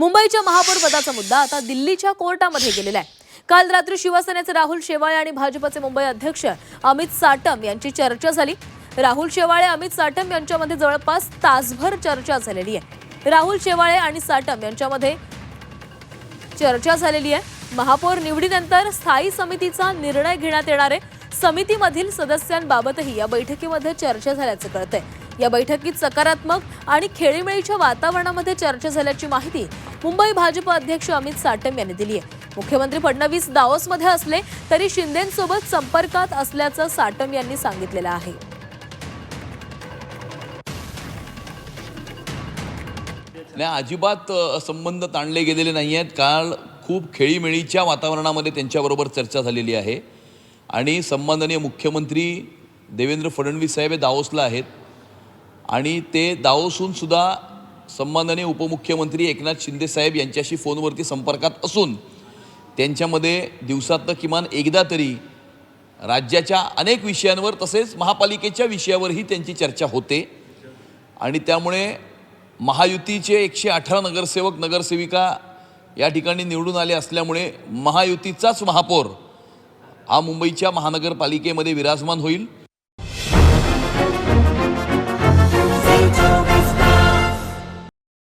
मुंबईच्या महापौर पदाचा मुद्दा आता दिल्लीच्या कोर्टामध्ये गेलेला आहे. काल रात्री शिवसेनेचे राहुल शेवाळे आणि भाजपचे मुंबई अध्यक्ष अमित साटम यांची चर्चा झाली. राहुल शेवाळे अमित साटम यांच्यामध्ये जवळपास तासभर चर्चा झालेली आहे. राहुल शेवाळे आणि साटम यांच्यामध्ये चर्चा झालेली आहे. महापौर निवडीनंतर स्थायी समितीचा निर्णय घेण्यात येणार आहे. समितीमधील सदस्यांबाबतही या बैठकीमध्ये चर्चा झाल्याचं कळतंय. या बैठकीत सकारात्मक आणि खेळीमेळीच्या वातावरणामध्ये चर्चा झाल्याची माहिती मुंबई भाजप अध्यक्ष अमित साटम यांनी दिली आहे. मुख्यमंत्री फडणवीस दावोसमध्ये असले तरी शिंदेंसोबत संपर्कात असल्याचं साटम यांनी सांगितलेलं आहे. नाही अजिबात संबंध ताणले गेलेले नाही आहेत. काल खूप खेळीमेळीच्या वातावरणामध्ये त्यांच्याबरोबर चर्चा झालेली आहे. आणि सन्माननीय मुख्यमंत्री देवेंद्र फडणवीस साहेब हे दावोसला आहेत. आणि ते दावोसूनसुद्धा सन्माननीय उपमुख्यमंत्री एकनाथ शिंदे साहेब यांच्याशी फोनवरती संपर्कात असून त्यांच्यामध्ये दिवसातनं किमान एकदा तरी राज्याच्या अनेक विषयांवर तसेच महापालिकेच्या विषयावरही त्यांची चर्चा होते. आणि त्यामुळे महायुतीचे एकशे अठरा नगरसेवक नगरसेविका या ठिकाणी निवडून आले असल्यामुळे महायुतीचाच महापौर हा मुंबईच्या महानगरपालिकेमध्ये विराजमान होईल.